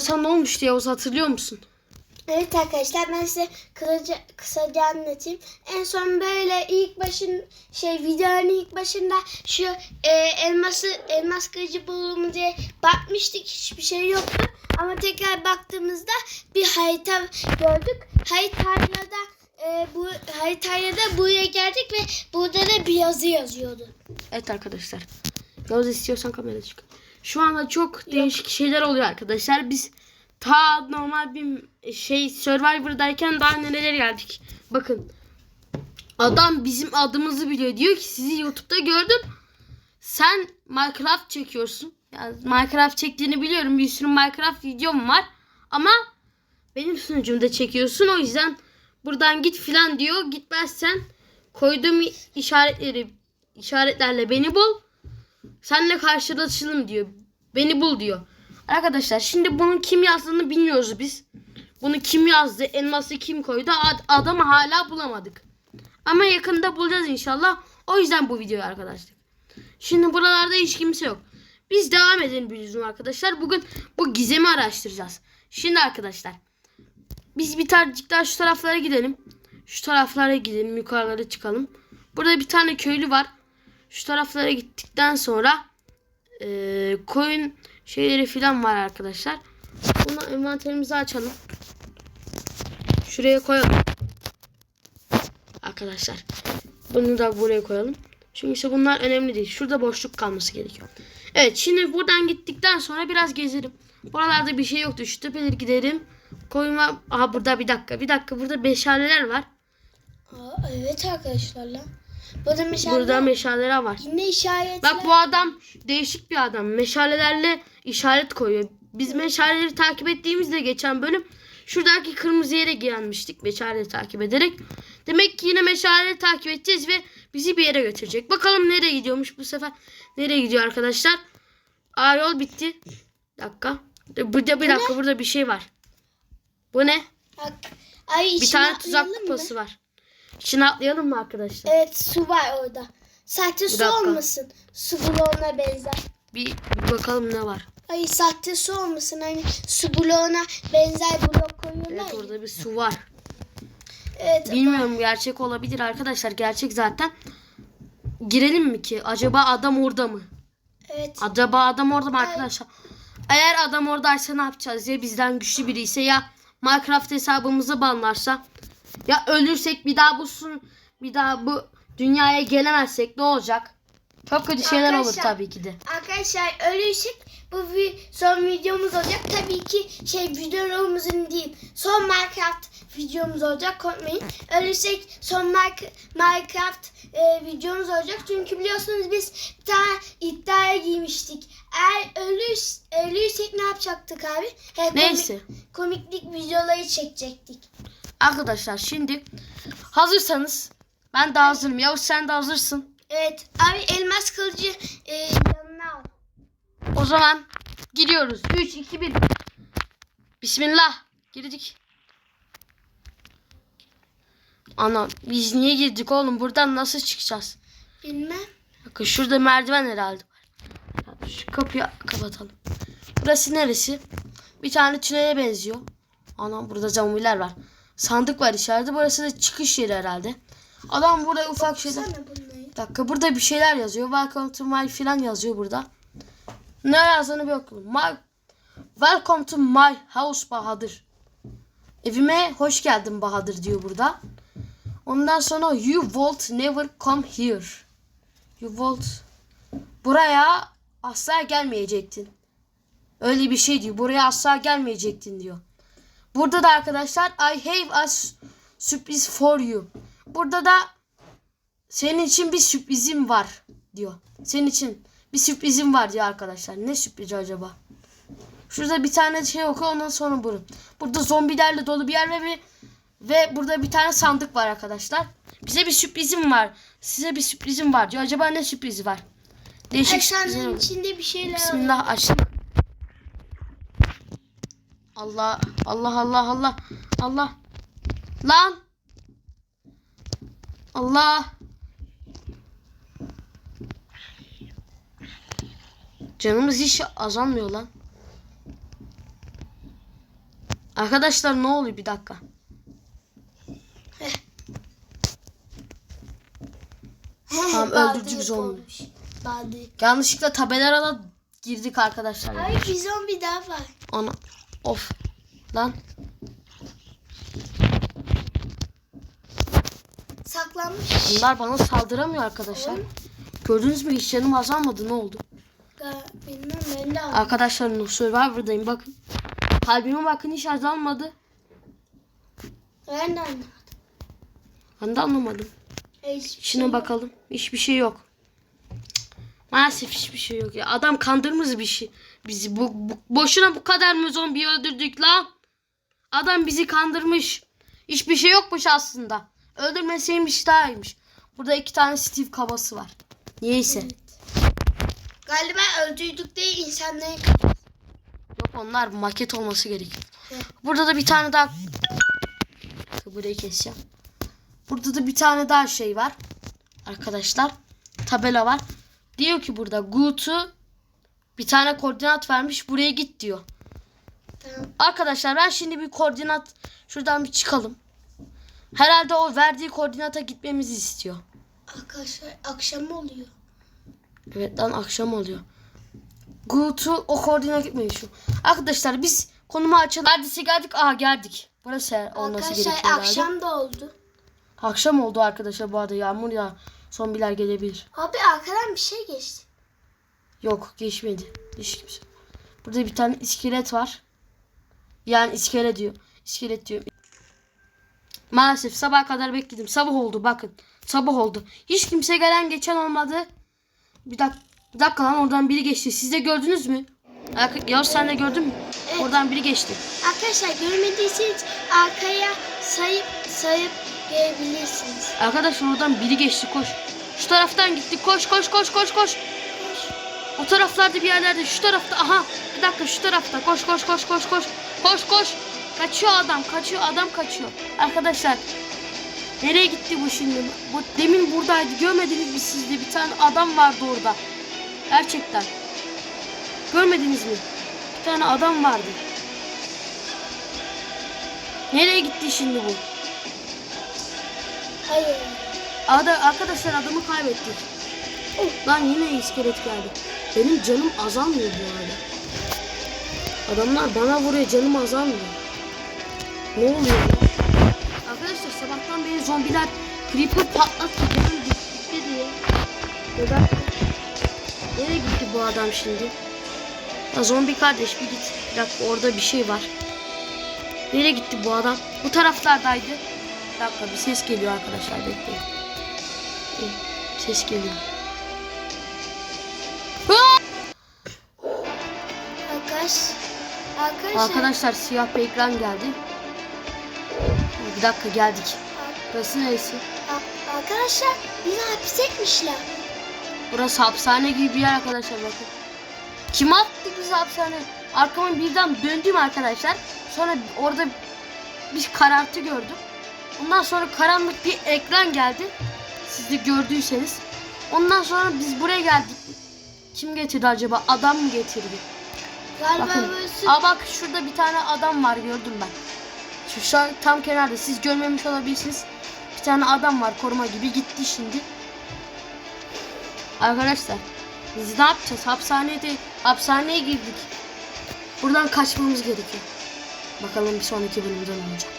Sen ne olmuştu Yavuz hatırlıyor musun? Evet arkadaşlar ben size kısaca, kısaca anlatayım. En son böyle ilk başın şey videonun ilk başında şu e, elması elmas kılıcı bulalım diye bakmıştık hiçbir şey yoktu. Ama tekrar baktığımızda bir harita gördük. Haritayla da e, bu haritayla da buraya geldik ve burada da bir yazı yazıyordu. Evet arkadaşlar. Yavuz istiyorsan kamera çık. Şu anda çok değişik şeyler oluyor arkadaşlar. Biz ta normal bir şey Survivor'dayken daha nerelere geldik. Bakın. Adam bizim adımızı biliyor. Diyor ki sizi YouTube'da gördüm. Sen Minecraft çekiyorsun. Ya Minecraft çektiğini biliyorum. Bir sürü Minecraft videom var. Ama benim sunucumda çekiyorsun. O yüzden buradan git filan diyor. Gitmezsen koyduğum işaretleri işaretlerle beni bul. Senle karşılaşalım diyor. Beni bul diyor. Arkadaşlar şimdi bunun kim yazdığını bilmiyoruz biz. Bunu kim yazdı? Elması kim koydu? Ad- adamı hala bulamadık. Ama yakında bulacağız inşallah. O yüzden bu video arkadaşlar. Şimdi buralarda hiç kimse yok. Biz devam edelim bizim arkadaşlar. Bugün bu gizemi araştıracağız. Şimdi arkadaşlar. Biz bir tanecik daha şu taraflara gidelim. Şu taraflara gidelim. Yukarılara çıkalım. Burada bir tane köylü var. Şu taraflara gittikten sonra eee koyun şeyleri falan var arkadaşlar. Bunu envanterimizi açalım. Şuraya koyalım. Arkadaşlar. Bunu da buraya koyalım. Çünkü işte bunlar önemli değil. Şurada boşluk kalması gerekiyor. Evet şimdi buradan gittikten sonra biraz gezerim. Buralarda bir şey yoktu. Şu tepeleri giderim. Koyma. Aha burada bir dakika. Bir dakika burada meşaleler var. Aa, evet arkadaşlar lan. Burada mesela Burada meşaleler var. yine işaretler. Bak bu adam değişik bir adam. Meşalelerle işaret koyuyor. Biz meşaleleri takip ettiğimizde geçen bölüm şuradaki kırmızı yere gelmiştik meşaleleri takip ederek. Demek ki yine meşaleleri takip edeceğiz ve bizi bir yere götürecek. Bakalım nereye gidiyormuş bu sefer. Nereye gidiyor arkadaşlar? Aa yol bitti. Bir dakika. Burada bir dakika burada bir şey var. Bu ne? Bak, ay Bir tane tuzak atlayalım mı? kupası var. İçine atlayalım mı arkadaşlar? Evet su var orada. Sahte su dakika. olmasın. Su bloğuna benzer. Bir, bir bakalım ne var. Ay sahte su olmasın. Hani su bloğuna benzer blok koyuyorlar. Evet orada bir su var. Evet. Bilmiyorum gerçek olabilir arkadaşlar. Gerçek zaten. Girelim mi ki? Acaba adam orada mı? Evet. Acaba adam orada mı arkadaşlar? Eğer adam oradaysa ne yapacağız? Ya bizden güçlü biri ise ya Minecraft hesabımızı banlarsa ya ölürsek bir daha bu sun bir daha bu dünyaya gelemezsek ne olacak? Çok kötü şeyler olur Arkadaşlar- tabii ki de. Arkadaşlar ölürsek bu vi- son videomuz olacak. Tabii ki şey videomuzun değil. Son Minecraft videomuz olacak. Korkmayın. Ölürsek son Minec- Minecraft e, videomuz olacak. Çünkü biliyorsunuz biz bir tane iddiaya giymiştik. Eğer ölürs ölürsek ne yapacaktık abi? He, komik- Neyse. komiklik videoları çekecektik. Arkadaşlar şimdi hazırsanız ben de hazırım. Yavuz sen de hazırsın. Evet. Abi elmas kılıcı e, yanına al. O zaman gidiyoruz. 3, 2, 1. Bismillah. Girdik. Ana biz niye girdik oğlum? Buradan nasıl çıkacağız? Bilmem. Bakın şurada merdiven herhalde var. Şu kapıyı kapatalım. Burası neresi? Bir tane tünele benziyor. Ana burada zombiler var. Sandık var içeride. Burası da çıkış yeri herhalde. Adam burada ufak şeyler... Bir dakika burada bir şeyler yazıyor. Welcome to my filan yazıyor burada. Ne yazdığını bir okuyalım. My, Welcome to my house Bahadır. Evime hoş geldin Bahadır diyor burada. Ondan sonra you won't never come here. You won't buraya asla gelmeyecektin. Öyle bir şey diyor. Buraya asla gelmeyecektin diyor. Burada da arkadaşlar I have a s- surprise for you. Burada da senin için bir sürprizim var diyor. Senin için bir sürprizim var diyor arkadaşlar. Ne sürprizi acaba? Şurada bir tane şey oku ondan sonra bunu. Burada zombilerle dolu bir yer ve bir, ve burada bir tane sandık var arkadaşlar. Bize bir sürprizim var. Size bir sürprizim var diyor. Acaba ne sürprizi var? Değişik Aşağının olur. içinde bir şeyler var. Bismillah açtım. Allah Allah Allah Allah Allah. Lan. Allah. Canımız hiç azalmıyor lan. Arkadaşlar ne oluyor bir dakika. Tamam, öldürdük zombi. Yanlışlıkla tabelaya girdik arkadaşlar. Ay bir zombi daha var. Ana of lan Saklanmış. bunlar bana saldıramıyor arkadaşlar. Gördünüz mü hiç canım azalmadı ne oldu? Bilmem ben de aldım. Arkadaşlar Survivor'dayım bakın. Kalbime bakın hiç azalmadı. Ben de aldım. Ben de anlamadım. Hiçbir İçine şey bakalım. Hiçbir şey yok. Maalesef hiçbir şey yok ya. Adam kandırmış bir şey. Bizi bu, bu- boşuna bu kadar mı zombi öldürdük lan? Adam bizi kandırmış. Hiçbir şey yokmuş aslında. Öldürmeseymiş daha iyiymiş. Burada iki tane Steve kabası var. Niyeyse. Galiba öldürdük değil insanları. Yok onlar maket olması gerekiyor. Evet. Burada da bir tane daha burayı keseceğim. Burada da bir tane daha şey var. Arkadaşlar tabela var. Diyor ki burada go to bir tane koordinat vermiş. Buraya git diyor. Tamam. Arkadaşlar ben şimdi bir koordinat şuradan bir çıkalım. Herhalde o verdiği koordinata gitmemizi istiyor. Arkadaşlar akşam oluyor. Evet lan akşam oluyor. Go to o koordinata gitmeyi şu. Arkadaşlar biz konumu açalım. Neredeyse geldik. Aha geldik. Burası olması Arkadaşlar gerekiyor herhalde. akşam da oldu. Akşam oldu arkadaşlar bu arada yağmur ya. Zombiler gelebilir. Abi arkadan bir şey geçti. Yok geçmedi. Hiç kimse. Burada bir tane iskelet var. Yani iskele diyor. İskelet diyor. Maalesef sabah kadar bekledim. Sabah oldu bakın. Sabah oldu. Hiç kimse gelen geçen olmadı. Bir dakika, bir dakika lan oradan biri geçti. Siz de gördünüz mü? Yavuz sen de gördün mü? Evet. Oradan biri geçti. Arkadaşlar görmediyseniz arkaya sayıp sayıp görebilirsiniz. Arkadaşlar oradan biri geçti koş. Şu taraftan gitti koş koş koş koş koş. O taraflarda bir yerlerde şu tarafta aha. Bir dakika şu tarafta. Koş koş koş koş koş. Koş koş. Kaçıyor adam kaçıyor adam kaçıyor. Arkadaşlar nereye gitti bu şimdi? Bu demin buradaydı görmediniz mi siz de? Bir tane adam vardı orada. Gerçekten. Görmediniz mi? Bir tane adam vardı. Nereye gitti şimdi bu Hayır. Ada, arkadaşlar adamı kaybettik. Lan yine iskelet geldi. Benim canım azalmıyor bu arada. Adamlar bana vuruyor canım azalmıyor. Ne oluyor? Arkadaşlar sabahtan beri zombiler creeper patlattı canım gitti diye. Neden? Nereye gitti bu adam şimdi? Ya zombi kardeş bir git. Bir dakika orada bir şey var. Nereye gitti bu adam? Bu taraflardaydı. Dakika bir ses geliyor arkadaşlar bekleyin. Ses geliyor. Arkadaş. Arkadaşlar. Arkadaşlar siyah bir ekran geldi. Bir dakika geldik. Burası neresi? Ar- Arkadaşlar bizi hapse etmişler. Burası hapishane gibi bir yer arkadaşlar bakın. Kim attı bizi hapishane? Arkama birden döndüm arkadaşlar. Sonra orada bir karartı gördüm. Ondan sonra karanlık bir ekran geldi. Siz de gördüyseniz. Ondan sonra biz buraya geldik. Kim getirdi acaba? Adam mı getirdi? Galiba Bakın. Aa bak şurada bir tane adam var gördüm ben. Şu, şu an tam kenarda. Siz görmemiş olabilirsiniz. Bir tane adam var koruma gibi gitti şimdi. Arkadaşlar biz ne yapacağız? Hapishanede hapishaneye girdik. Buradan kaçmamız gerekiyor. Bakalım bir sonraki bölümde ne olacak.